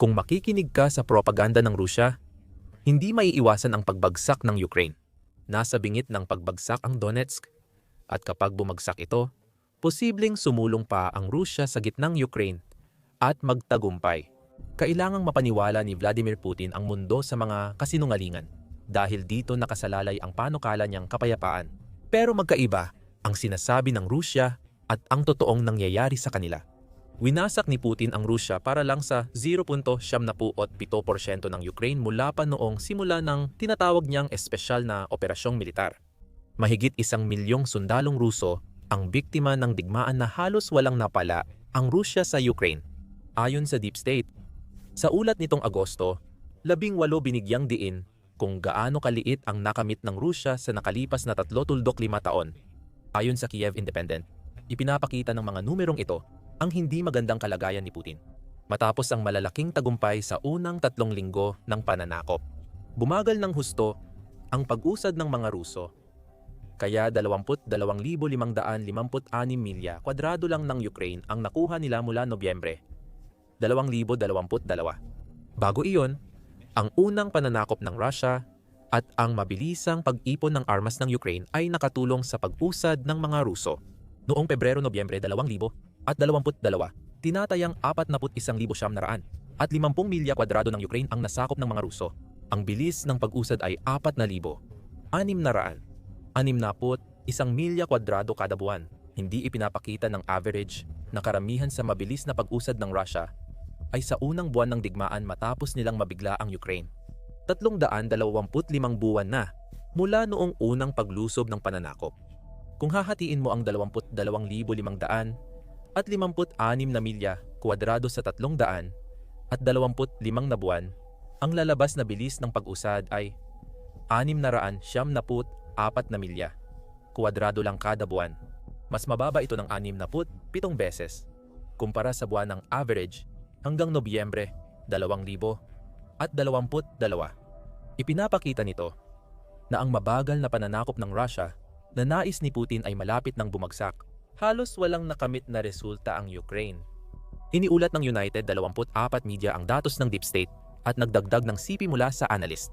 Kung makikinig ka sa propaganda ng Rusya, hindi maiiwasan ang pagbagsak ng Ukraine. Nasa bingit ng pagbagsak ang Donetsk. At kapag bumagsak ito, posibleng sumulong pa ang Rusya sa gitnang Ukraine at magtagumpay. Kailangang mapaniwala ni Vladimir Putin ang mundo sa mga kasinungalingan dahil dito nakasalalay ang panukala niyang kapayapaan. Pero magkaiba ang sinasabi ng Rusya at ang totoong nangyayari sa kanila. Winasak ni Putin ang Rusya para lang sa 0.77% ng Ukraine mula pa noong simula ng tinatawag niyang espesyal na operasyong militar. Mahigit isang milyong sundalong Ruso ang biktima ng digmaan na halos walang napala ang Rusya sa Ukraine. Ayon sa Deep State, sa ulat nitong Agosto, labing walo binigyang diin kung gaano kaliit ang nakamit ng Rusya sa nakalipas na tatlo tuldok lima taon. Ayon sa Kiev Independent, ipinapakita ng mga numerong ito ang hindi magandang kalagayan ni Putin. Matapos ang malalaking tagumpay sa unang tatlong linggo ng pananakop. Bumagal ng husto ang pag-usad ng mga Ruso. Kaya 22,556 milya kwadrado lang ng Ukraine ang nakuha nila mula Nobyembre 2022. Bago iyon, ang unang pananakop ng Russia at ang mabilisang pag-ipon ng armas ng Ukraine ay nakatulong sa pag-usad ng mga Ruso. Noong Pebrero-Nobyembre 2000 at 22, tinatayang 41,900 at 50 milya kwadrado ng Ukraine ang nasakop ng mga Ruso. Ang bilis ng pag-usad ay 4,000, 600, 60, isang milya kwadrado kada buwan. Hindi ipinapakita ng average na karamihan sa mabilis na pag-usad ng Russia ay sa unang buwan ng digmaan matapos nilang mabigla ang Ukraine. 325 buwan na mula noong unang paglusob ng pananakop. Kung hahatiin mo ang 22,500 at 56 na milya kwadrado sa 300 at 25 na buwan, ang lalabas na bilis ng pag-usad ay 674 na milya kwadrado lang kada buwan. Mas mababa ito ng 67 beses kumpara sa buwan ng average hanggang Nobyembre 2000 at 22. Ipinapakita nito na ang mabagal na pananakop ng Russia na nais ni Putin ay malapit ng bumagsak. Halos walang nakamit na resulta ang Ukraine. Iniulat ng United 24 media ang datos ng Deep State at nagdagdag ng CP mula sa analyst.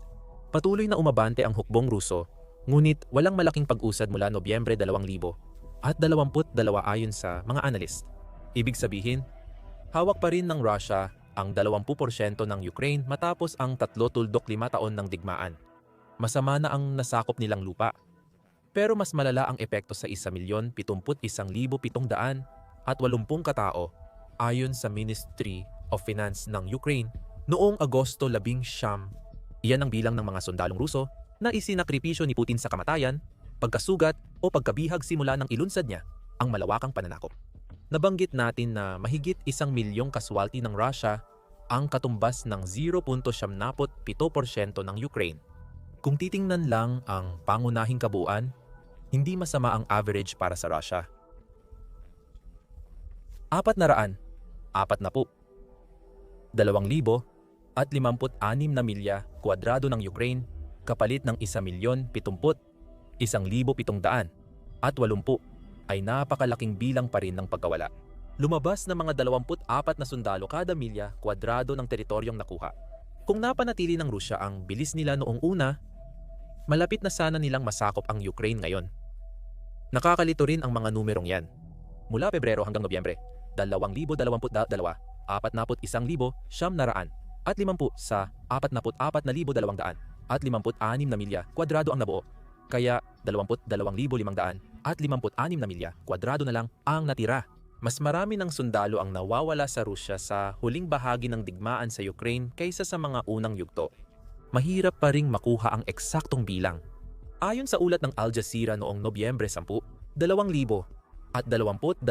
Patuloy na umabante ang hukbong Ruso, ngunit walang malaking pag-usad mula Nobyembre 2000 at 22 ayon sa mga analyst. Ibig sabihin, hawak pa rin ng Russia ang 20% ng Ukraine matapos ang 3 tuldok 5 taon ng digmaan. Masama na ang nasakop nilang lupa. Pero mas malala ang epekto sa 1,071,700 at 80 katao ayon sa Ministry of Finance ng Ukraine noong Agosto 11. Iyan ang bilang ng mga sundalong Ruso na isinakripisyo ni Putin sa kamatayan, pagkasugat o pagkabihag simula ng ilunsad niya ang malawakang pananakop. Nabanggit natin na mahigit isang milyong kaswalti ng Russia ang katumbas ng 0.77% ng Ukraine. Kung titingnan lang ang pangunahing kabuuan, hindi masama ang average para sa Russia. Apat na raan, apat na po, dalawang libo at 56 na milya kwadrado ng Ukraine kapalit ng 1 milyon 70, 1,700 at 80 ay napakalaking bilang pa rin ng pagkawala. Lumabas na mga 24 na sundalo kada milya kwadrado ng teritoryong nakuha. Kung napanatili ng Rusya ang bilis nila noong una, malapit na sana nilang masakop ang Ukraine ngayon. Nakakalito rin ang mga numerong yan. Mula Pebrero hanggang Nobyembre, 2022, 41,000 siyam naraan at 50 sa 44,200 at 56 na milya kwadrado ang nabuo. Kaya 22,500 at 56 na milya kwadrado na lang ang natira. Mas marami ng sundalo ang nawawala sa Rusya sa huling bahagi ng digmaan sa Ukraine kaysa sa mga unang yugto. Mahirap pa ring makuha ang eksaktong bilang. Ayon sa ulat ng Al Jazeera noong Nobyembre 10, 2000 at 22,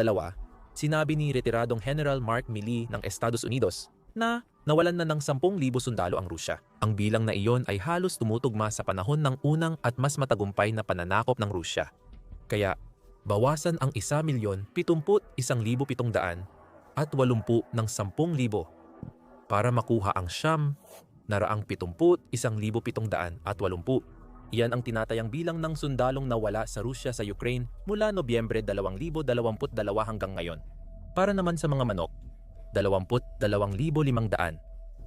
sinabi ni retiradong General Mark Milley ng Estados Unidos na nawalan na ng 10,000 sundalo ang Rusya. Ang bilang na iyon ay halos tumutugma sa panahon ng unang at mas matagumpay na pananakop ng Rusya. Kaya bawasan ang 1 milyon 71,700 at 80 ng 10,000 para makuha ang siyam na raang 71,700 at 80. Iyan ang tinatayang bilang ng sundalong nawala sa Rusya sa Ukraine mula Nobyembre 2022 hanggang ngayon. Para naman sa mga manok, 22,500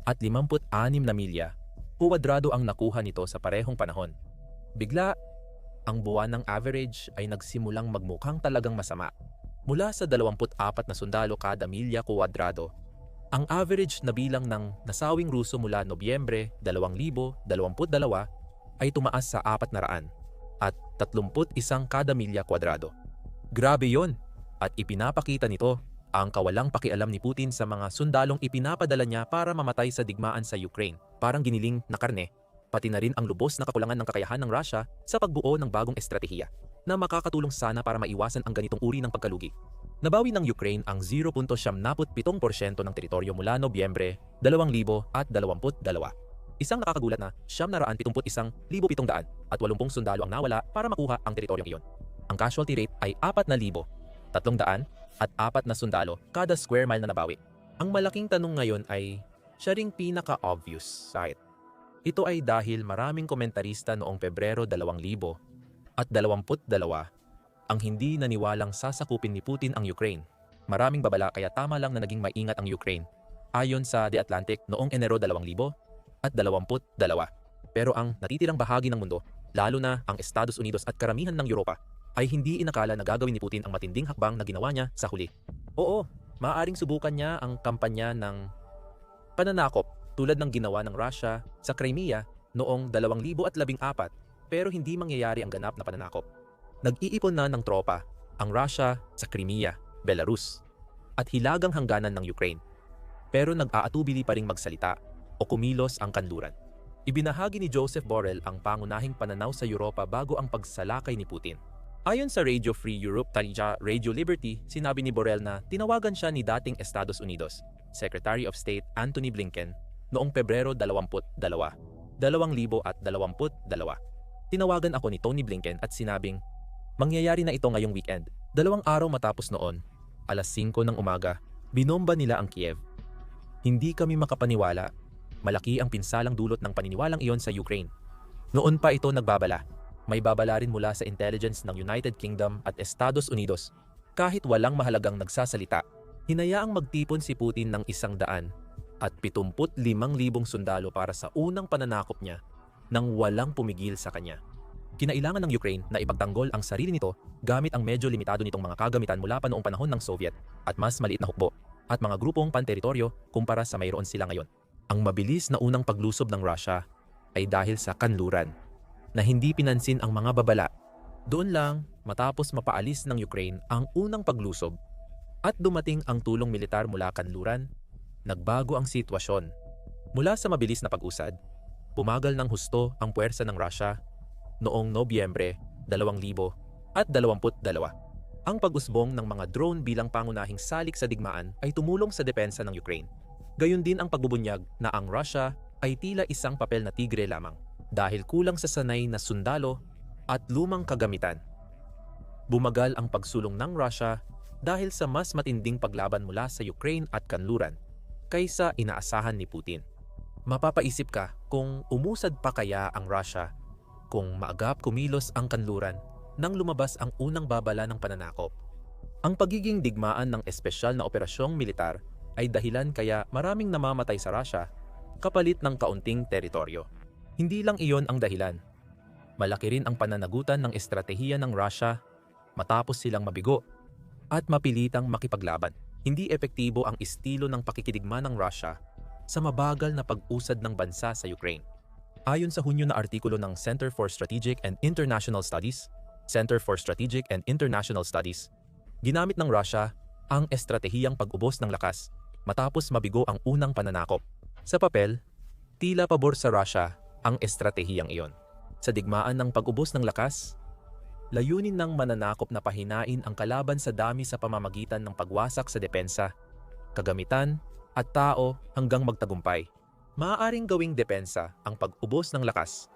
at 56 na milya, kuwadrado ang nakuha nito sa parehong panahon. Bigla, ang buwan ng average ay nagsimulang magmukhang talagang masama. Mula sa 24 na sundalo kada milya kuwadrado, ang average na bilang ng nasawing Ruso mula Nobyembre 2022 ay tumaas sa 400 at 31 kada milya kwadrado. Grabe yon at ipinapakita nito ang kawalang pakialam ni Putin sa mga sundalong ipinapadala niya para mamatay sa digmaan sa Ukraine, parang giniling na karne, pati na rin ang lubos na kakulangan ng kakayahan ng Russia sa pagbuo ng bagong estratehiya na makakatulong sana para maiwasan ang ganitong uri ng pagkalugi. Nabawi ng Ukraine ang 0.77% ng teritoryo mula Nobyembre 2022. Isang nakakagulat na 771,700 at 80 sundalo ang nawala para makuha ang teritoryong iyon. Ang casualty rate ay 4,000, 300 at 4 na sundalo kada square mile na nabawi. Ang malaking tanong ngayon ay siya ring pinaka-obvious site. Ito ay dahil maraming komentarista noong Pebrero 2000 at 22 ang hindi naniwalang sasakupin ni Putin ang Ukraine. Maraming babala kaya tama lang na naging maingat ang Ukraine. Ayon sa The Atlantic noong Enero 2000 at 22. Pero ang natitirang bahagi ng mundo, lalo na ang Estados Unidos at karamihan ng Europa, ay hindi inakala na gagawin ni Putin ang matinding hakbang na ginawa niya sa huli. Oo, maaaring subukan niya ang kampanya ng pananakop tulad ng ginawa ng Russia sa Crimea noong 2014 pero hindi mangyayari ang ganap na pananakop. Nag-iipon na ng tropa ang Russia sa Crimea, Belarus, at hilagang hangganan ng Ukraine. Pero nag-aatubili pa ring magsalita o kumilos ang kanluran. Ibinahagi ni Joseph Borrell ang pangunahing pananaw sa Europa bago ang pagsalakay ni Putin. Ayon sa Radio Free Europe Talija Radio Liberty, sinabi ni Borrell na tinawagan siya ni dating Estados Unidos, Secretary of State Anthony Blinken, noong Pebrero 22, 2022. Tinawagan ako ni Tony Blinken at sinabing, mangyayari na ito ngayong weekend. Dalawang araw matapos noon, alas 5 ng umaga, binomba nila ang Kiev. Hindi kami makapaniwala. Malaki ang pinsalang dulot ng paniniwalang iyon sa Ukraine. Noon pa ito nagbabala may babala rin mula sa intelligence ng United Kingdom at Estados Unidos. Kahit walang mahalagang nagsasalita, hinayaang magtipon si Putin ng isang daan at 75,000 sundalo para sa unang pananakop niya nang walang pumigil sa kanya. Kinailangan ng Ukraine na ipagtanggol ang sarili nito gamit ang medyo limitado nitong mga kagamitan mula pa noong panahon ng Soviet at mas maliit na hukbo at mga grupong panteritoryo kumpara sa mayroon sila ngayon. Ang mabilis na unang paglusob ng Russia ay dahil sa kanluran na hindi pinansin ang mga babala. Doon lang, matapos mapaalis ng Ukraine ang unang paglusob at dumating ang tulong militar mula kanluran, nagbago ang sitwasyon. Mula sa mabilis na pag-usad, pumagal ng husto ang puwersa ng Russia noong Nobyembre 2000 at 22. Ang pag-usbong ng mga drone bilang pangunahing salik sa digmaan ay tumulong sa depensa ng Ukraine. Gayon din ang pagbubunyag na ang Russia ay tila isang papel na tigre lamang dahil kulang sa sanay na sundalo at lumang kagamitan. Bumagal ang pagsulong ng Russia dahil sa mas matinding paglaban mula sa Ukraine at kanluran kaysa inaasahan ni Putin. Mapapaisip ka kung umusad pa kaya ang Russia kung maagap kumilos ang kanluran nang lumabas ang unang babala ng pananakop. Ang pagiging digmaan ng espesyal na operasyong militar ay dahilan kaya maraming namamatay sa Russia kapalit ng kaunting teritoryo. Hindi lang iyon ang dahilan. Malaki rin ang pananagutan ng estratehiya ng Russia matapos silang mabigo at mapilitang makipaglaban. Hindi epektibo ang estilo ng pakikidigma ng Russia sa mabagal na pag-usad ng bansa sa Ukraine. Ayon sa Hunyo na artikulo ng Center for Strategic and International Studies, Center for Strategic and International Studies, ginamit ng Russia ang estratehiyang pag-ubos ng lakas matapos mabigo ang unang pananakop. Sa papel, tila pabor sa Russia ang estratehiyang iyon. Sa digmaan ng pag-ubos ng lakas, layunin ng mananakop na pahinain ang kalaban sa dami sa pamamagitan ng pagwasak sa depensa, kagamitan, at tao hanggang magtagumpay. Maaaring gawing depensa ang pag-ubos ng lakas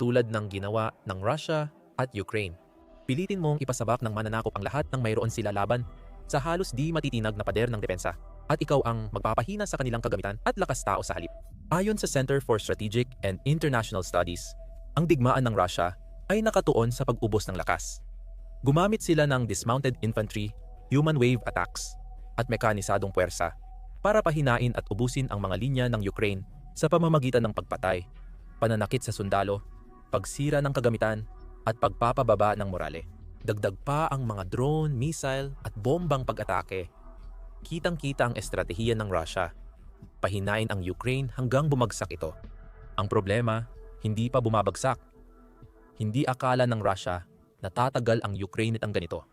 tulad ng ginawa ng Russia at Ukraine. Pilitin mong ipasabak ng mananakop ang lahat ng mayroon sila laban sa halos di matitinag na pader ng depensa at ikaw ang magpapahina sa kanilang kagamitan at lakas tao sa halip. Ayon sa Center for Strategic and International Studies, ang digmaan ng Russia ay nakatuon sa pag-ubos ng lakas. Gumamit sila ng dismounted infantry, human wave attacks, at mekanisadong puwersa para pahinain at ubusin ang mga linya ng Ukraine sa pamamagitan ng pagpatay, pananakit sa sundalo, pagsira ng kagamitan, at pagpapababa ng morale. Dagdag pa ang mga drone, missile at bombang pag-atake. Kitang-kita ang estratehiya ng Russia. Pahinain ang Ukraine hanggang bumagsak ito. Ang problema, hindi pa bumabagsak. Hindi akala ng Russia na tatagal ang Ukraine ang ganito.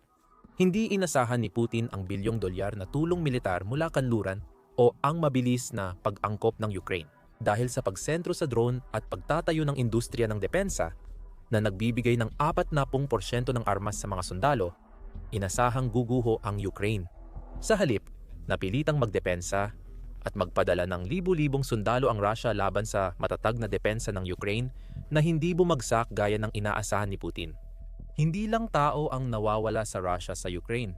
Hindi inasahan ni Putin ang bilyong dolyar na tulong militar mula kanluran o ang mabilis na pag-angkop ng Ukraine. Dahil sa pagsentro sa drone at pagtatayo ng industriya ng depensa na nagbibigay ng 40% ng armas sa mga sundalo, inasahang guguho ang Ukraine. Sa halip, napilitang magdepensa at magpadala ng libu-libong sundalo ang Russia laban sa matatag na depensa ng Ukraine na hindi bumagsak gaya ng inaasahan ni Putin. Hindi lang tao ang nawawala sa Russia sa Ukraine.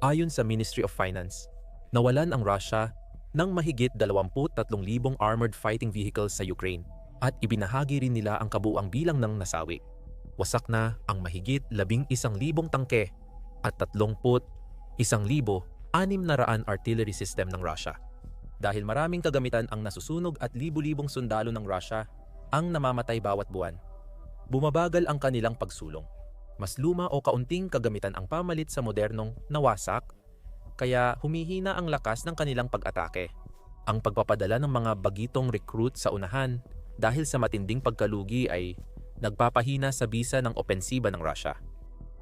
Ayon sa Ministry of Finance, nawalan ang Russia ng mahigit 23,000 armored fighting vehicles sa Ukraine at ibinahagi rin nila ang kabuang bilang ng nasawi. Wasak na ang mahigit 11,000 tangke at 31,600 artillery system ng Russia. Dahil maraming kagamitan ang nasusunog at libu-libong sundalo ng Russia ang namamatay bawat buwan, bumabagal ang kanilang pagsulong. Mas luma o kaunting kagamitan ang pamalit sa modernong nawasak, kaya humihina ang lakas ng kanilang pag-atake. Ang pagpapadala ng mga bagitong recruit sa unahan dahil sa matinding pagkalugi ay nagpapahina sa bisa ng opensiba ng Russia.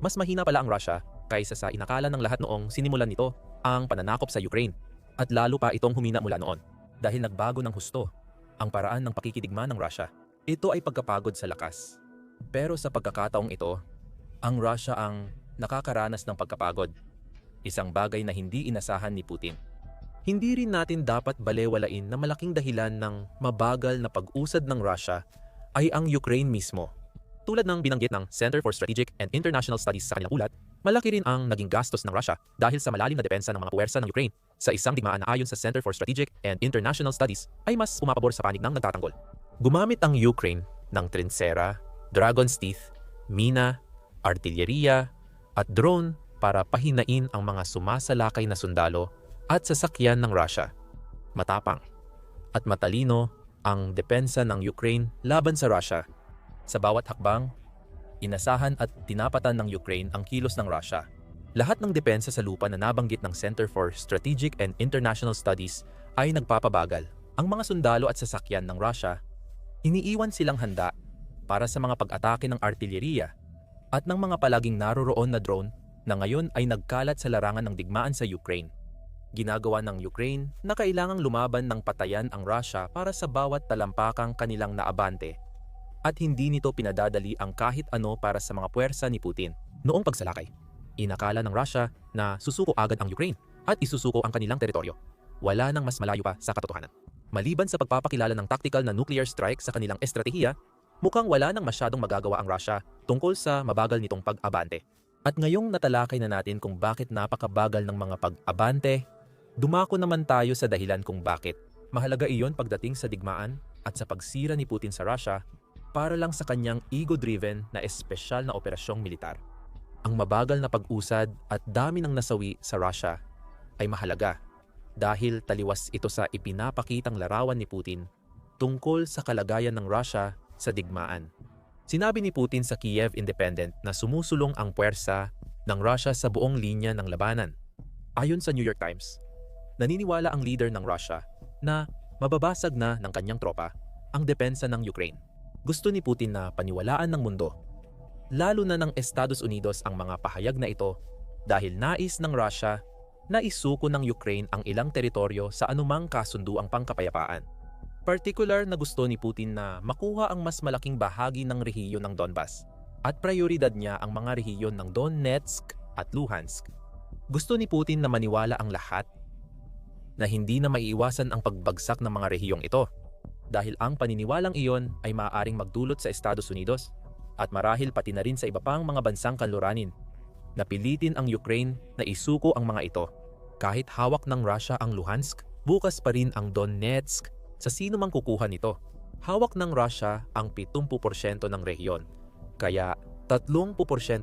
Mas mahina pala ang Russia kaysa sa inakala ng lahat noong sinimulan nito ang pananakop sa Ukraine at lalo pa itong humina mula noon dahil nagbago ng husto ang paraan ng pakikidigma ng Russia. Ito ay pagkapagod sa lakas. Pero sa pagkakataong ito, ang Russia ang nakakaranas ng pagkapagod. Isang bagay na hindi inasahan ni Putin. Hindi rin natin dapat balewalain na malaking dahilan ng mabagal na pag-usad ng Russia ay ang Ukraine mismo. Tulad ng binanggit ng Center for Strategic and International Studies sa kanilang ulat, malaki rin ang naging gastos ng Russia dahil sa malalim na depensa ng mga puwersa ng Ukraine sa isang digmaan na ayon sa Center for Strategic and International Studies ay mas pumapabor sa panig ng nagtatanggol. Gumamit ang Ukraine ng trinsera, dragon's teeth, mina, artilyeriya at drone para pahinain ang mga sumasalakay na sundalo at sasakyan ng Russia. Matapang at matalino ang depensa ng Ukraine laban sa Russia. Sa bawat hakbang, inasahan at tinapatan ng Ukraine ang kilos ng Russia. Lahat ng depensa sa lupa na nabanggit ng Center for Strategic and International Studies ay nagpapabagal. Ang mga sundalo at sasakyan ng Russia, iniiwan silang handa para sa mga pag-atake ng artilyeriya at ng mga palaging naroroon na drone na ngayon ay nagkalat sa larangan ng digmaan sa Ukraine. Ginagawa ng Ukraine na kailangang lumaban ng patayan ang Russia para sa bawat talampakang kanilang naabante at hindi nito pinadadali ang kahit ano para sa mga puwersa ni Putin. Noong pagsalakay, inakala ng Russia na susuko agad ang Ukraine at isusuko ang kanilang teritoryo. Wala nang mas malayo pa sa katotohanan. Maliban sa pagpapakilala ng tactical na nuclear strike sa kanilang estratehiya, mukhang wala nang masyadong magagawa ang Russia tungkol sa mabagal nitong pag-abante. At ngayong natalakay na natin kung bakit napakabagal ng mga pag-abante, dumako naman tayo sa dahilan kung bakit. Mahalaga iyon pagdating sa digmaan at sa pagsira ni Putin sa Russia para lang sa kanyang ego-driven na espesyal na operasyong militar. Ang mabagal na pag-usad at dami ng nasawi sa Russia ay mahalaga dahil taliwas ito sa ipinapakitang larawan ni Putin tungkol sa kalagayan ng Russia sa digmaan. Sinabi ni Putin sa Kiev Independent na sumusulong ang puwersa ng Russia sa buong linya ng labanan. Ayon sa New York Times, naniniwala ang leader ng Russia na mababasag na ng kanyang tropa ang depensa ng Ukraine. Gusto ni Putin na paniwalaan ng mundo, lalo na ng Estados Unidos ang mga pahayag na ito dahil nais ng Russia na isuko ng Ukraine ang ilang teritoryo sa anumang kasunduang pangkapayapaan. Particular na gusto ni Putin na makuha ang mas malaking bahagi ng rehiyon ng Donbas at prioridad niya ang mga rehiyon ng Donetsk at Luhansk. Gusto ni Putin na maniwala ang lahat na hindi na maiiwasan ang pagbagsak ng mga rehiyong ito dahil ang paniniwalang iyon ay maaaring magdulot sa Estados Unidos at marahil pati na rin sa iba pang mga bansang kanluranin. Napilitin ang Ukraine na isuko ang mga ito. Kahit hawak ng Russia ang Luhansk, bukas pa rin ang Donetsk sa sino mang kukuha nito. Hawak ng Russia ang 70% ng rehiyon, kaya 30%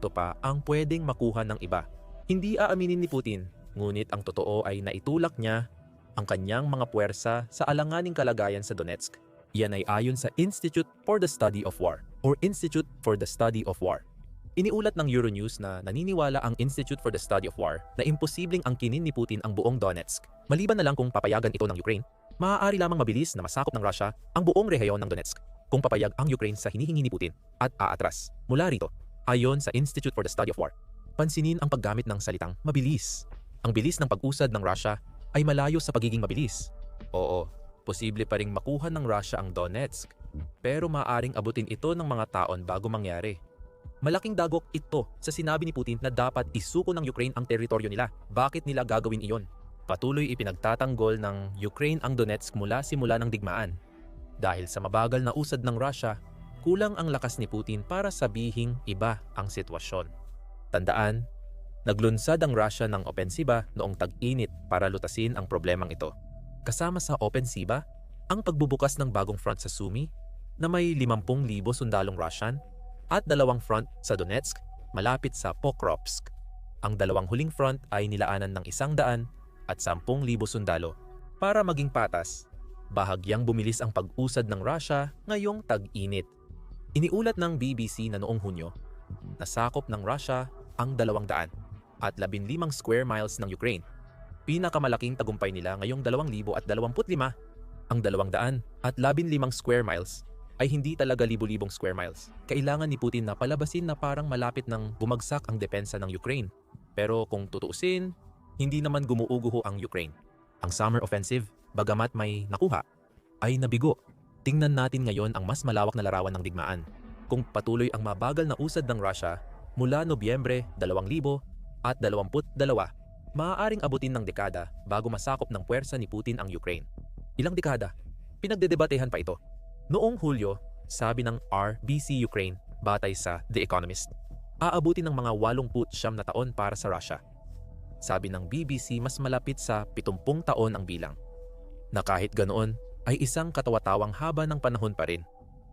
pa ang pwedeng makuha ng iba. Hindi aaminin ni Putin, ngunit ang totoo ay naitulak niya ang kanyang mga puwersa sa alanganing kalagayan sa Donetsk. Iyan ay ayon sa Institute for the Study of War or Institute for the Study of War. Iniulat ng Euronews na naniniwala ang Institute for the Study of War na imposibleng angkinin ni Putin ang buong Donetsk. Maliban na lang kung papayagan ito ng Ukraine, maaari lamang mabilis na masakop ng Russia ang buong rehiyon ng Donetsk kung papayag ang Ukraine sa hinihingi ni Putin at aatras. Mula rito, ayon sa Institute for the Study of War, pansinin ang paggamit ng salitang mabilis. Ang bilis ng pag-usad ng Russia ay malayo sa pagiging mabilis. Oo, posible pa ring makuha ng Russia ang Donetsk, pero maaring abutin ito ng mga taon bago mangyari. Malaking dagok ito sa sinabi ni Putin na dapat isuko ng Ukraine ang teritoryo nila. Bakit nila gagawin iyon? Patuloy ipinagtatanggol ng Ukraine ang Donetsk mula simula ng digmaan. Dahil sa mabagal na usad ng Russia, kulang ang lakas ni Putin para sabihing iba ang sitwasyon. Tandaan, naglunsad ang Russia ng opensiba noong tag-init para lutasin ang problemang ito. Kasama sa opensiba, ang pagbubukas ng bagong front sa Sumy na may 50,000 sundalong Russian at dalawang front sa Donetsk malapit sa Pokrovsk. Ang dalawang huling front ay nilaanan ng isang daan at 10,000 sundalo. Para maging patas, bahagyang bumilis ang pag-usad ng Russia ngayong tag-init. Iniulat ng BBC na noong Hunyo, nasakop ng Russia ang 200 at 15 square miles ng Ukraine. Pinakamalaking tagumpay nila ngayong 2025, ang 200 at 15 square miles ay hindi talaga libo-libong square miles. Kailangan ni Putin na palabasin na parang malapit ng bumagsak ang depensa ng Ukraine. Pero kung tutuusin, hindi naman gumuuguho ang Ukraine. Ang summer offensive, bagamat may nakuha, ay nabigo. Tingnan natin ngayon ang mas malawak na larawan ng digmaan. Kung patuloy ang mabagal na usad ng Russia mula Nobyembre 2000 at 22, maaaring abutin ng dekada bago masakop ng puwersa ni Putin ang Ukraine. Ilang dekada? Pinagdedebatehan pa ito. Noong Hulyo, sabi ng RBC Ukraine batay sa The Economist, aabutin ng mga 89 na taon para sa Russia. Sabi ng BBC mas malapit sa 70 taon ang bilang. Na kahit ganoon ay isang katawatawang haba ng panahon pa rin.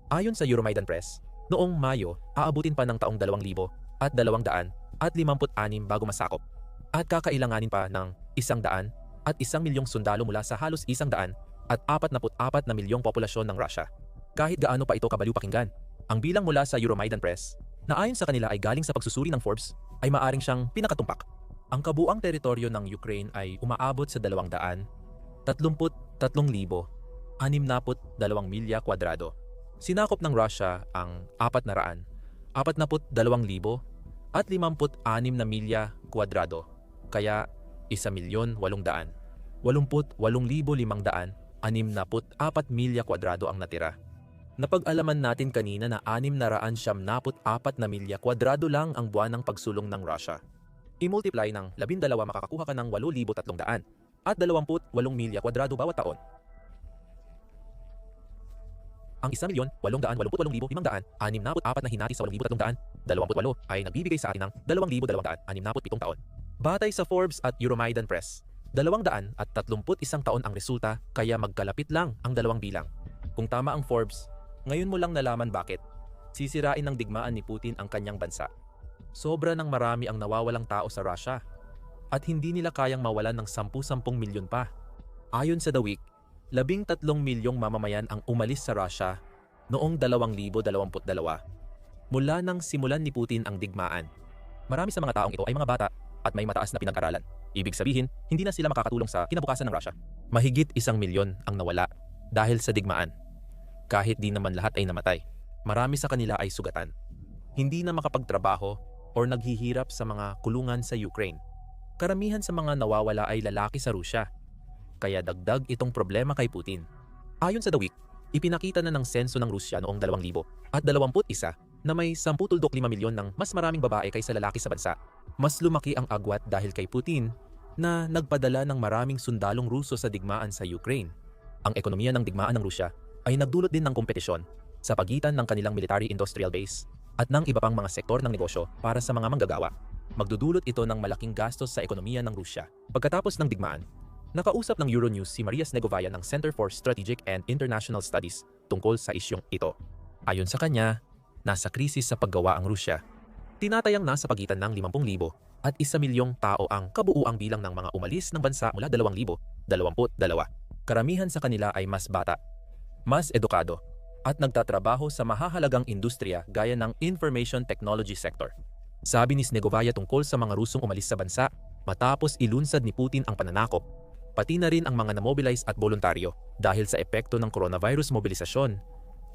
Ayon sa Euromaidan Press, noong Mayo aabutin pa ng taong 2,000 at 200 at 56 bago masakop. At kakailanganin pa ng 100 at 1 milyong sundalo mula sa halos 100 at 44 na milyong populasyon ng Russia kahit gaano pa ito kabaliw pakinggan. Ang bilang mula sa Euromaidan Press, na ayon sa kanila ay galing sa pagsusuri ng Forbes, ay maaring siyang pinakatumpak. Ang kabuang teritoryo ng Ukraine ay umaabot sa 200, 33,000, 62 milya kwadrado. Sinakop ng Russia ang 400, 42,000 at 56 na milya kwadrado, kaya 1,800,000, 88,500, 64 milya kwadrado ang natira. Napag-alaman natin kanina na 674 na milya kwadrado lang ang buwan ng pagsulong ng Russia. I-multiply ng 12 makakakuha ka ng 8,300 at 28 milya kwadrado bawat taon. Ang 1,888,500, 64 na hinati sa 8,300, 28 ay nagbibigay sa atin ng 2,267 taon. Batay sa Forbes at Euromaidan Press, 200 at 31 taon ang resulta kaya magkalapit lang ang dalawang bilang. Kung tama ang Forbes, ngayon mo lang nalaman bakit. Sisirain ng digmaan ni Putin ang kanyang bansa. Sobra ng marami ang nawawalang tao sa Russia at hindi nila kayang mawalan ng 10-10 milyon pa. Ayon sa The Week, 13 milyong mamamayan ang umalis sa Russia noong 2022 mula nang simulan ni Putin ang digmaan. Marami sa mga taong ito ay mga bata at may mataas na pinag-aralan. Ibig sabihin, hindi na sila makakatulong sa kinabukasan ng Russia. Mahigit isang milyon ang nawala dahil sa digmaan kahit di naman lahat ay namatay. Marami sa kanila ay sugatan. Hindi na makapagtrabaho or naghihirap sa mga kulungan sa Ukraine. Karamihan sa mga nawawala ay lalaki sa Rusya. Kaya dagdag itong problema kay Putin. Ayon sa The Week, ipinakita na ng senso ng Rusya noong 2000 at 21 na may 10.5 milyon ng mas maraming babae kaysa lalaki sa bansa. Mas lumaki ang agwat dahil kay Putin na nagpadala ng maraming sundalong Ruso sa digmaan sa Ukraine. Ang ekonomiya ng digmaan ng Rusya ay nagdulot din ng kompetisyon sa pagitan ng kanilang military-industrial base at ng iba pang mga sektor ng negosyo para sa mga manggagawa. Magdudulot ito ng malaking gastos sa ekonomiya ng Rusya. Pagkatapos ng digmaan, nakausap ng Euronews si Maria Snegovaya ng Center for Strategic and International Studies tungkol sa isyong ito. Ayon sa kanya, nasa krisis sa paggawa ang Rusya. Tinatayang nasa pagitan ng 50,000 at 1 milyong tao ang kabuuang bilang ng mga umalis ng bansa mula 2,000 22. Karamihan sa kanila ay mas bata, mas edukado, at nagtatrabaho sa mahahalagang industriya gaya ng information technology sector. Sabi ni Snegovaya tungkol sa mga Rusong umalis sa bansa matapos ilunsad ni Putin ang pananakop, pati na rin ang mga namobilize at voluntaryo dahil sa epekto ng coronavirus mobilisasyon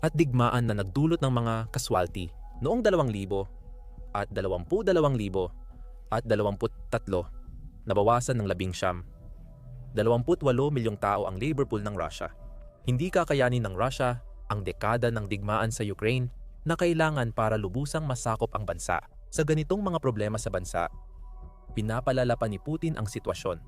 at digmaan na nagdulot ng mga kaswalty noong 2000 at 22,000 at 23 nabawasan ng labing siyam. 28 milyong tao ang labor pool ng Russia. Hindi kakayanin ng Russia ang dekada ng digmaan sa Ukraine na kailangan para lubusang masakop ang bansa. Sa ganitong mga problema sa bansa, pinapalala pa ni Putin ang sitwasyon.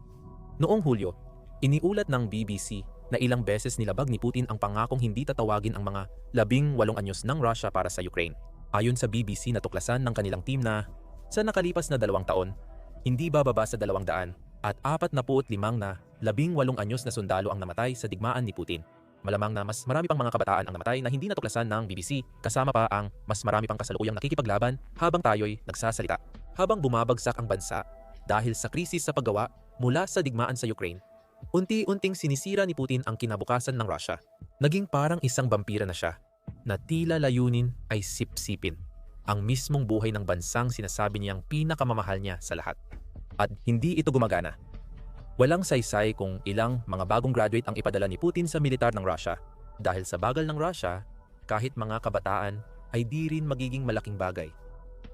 Noong Hulyo, iniulat ng BBC na ilang beses nilabag ni Putin ang pangakong hindi tatawagin ang mga labing walong anyos ng Russia para sa Ukraine. Ayon sa BBC natuklasan ng kanilang team na sa nakalipas na dalawang taon, hindi bababa sa dalawang daan at apat na puot limang na labing walong anyos na sundalo ang namatay sa digmaan ni Putin. Malamang na mas marami pang mga kabataan ang namatay na hindi natuklasan ng BBC kasama pa ang mas marami pang kasalukuyang nakikipaglaban habang tayo'y nagsasalita. Habang bumabagsak ang bansa dahil sa krisis sa paggawa mula sa digmaan sa Ukraine, unti-unting sinisira ni Putin ang kinabukasan ng Russia. Naging parang isang vampira na siya na tila layunin ay sipsipin ang mismong buhay ng bansang sinasabi niyang pinakamamahal niya sa lahat. At hindi ito gumagana. Walang saysay kung ilang mga bagong graduate ang ipadala ni Putin sa militar ng Russia. Dahil sa bagal ng Russia, kahit mga kabataan ay di rin magiging malaking bagay.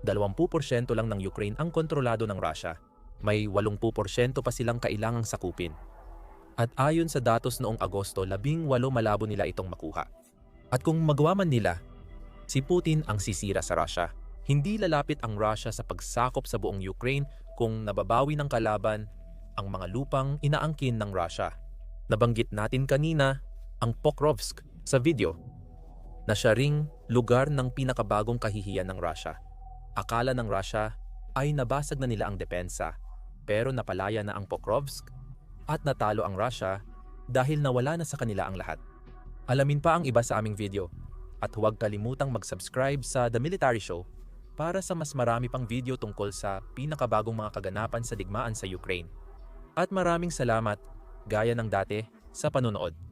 20% lang ng Ukraine ang kontrolado ng Russia. May 80% pa silang kailangang sakupin. At ayon sa datos noong Agosto, 18 malabo nila itong makuha. At kung magawa man nila, si Putin ang sisira sa Russia. Hindi lalapit ang Russia sa pagsakop sa buong Ukraine kung nababawi ng kalaban ang mga lupang inaangkin ng Russia. Nabanggit natin kanina ang Pokrovsk sa video na siya ring lugar ng pinakabagong kahihiyan ng Russia. Akala ng Russia ay nabasag na nila ang depensa pero napalaya na ang Pokrovsk at natalo ang Russia dahil nawala na sa kanila ang lahat. Alamin pa ang iba sa aming video at huwag kalimutang mag-subscribe sa The Military Show para sa mas marami pang video tungkol sa pinakabagong mga kaganapan sa digmaan sa Ukraine. At maraming salamat, gaya ng dati, sa panonood.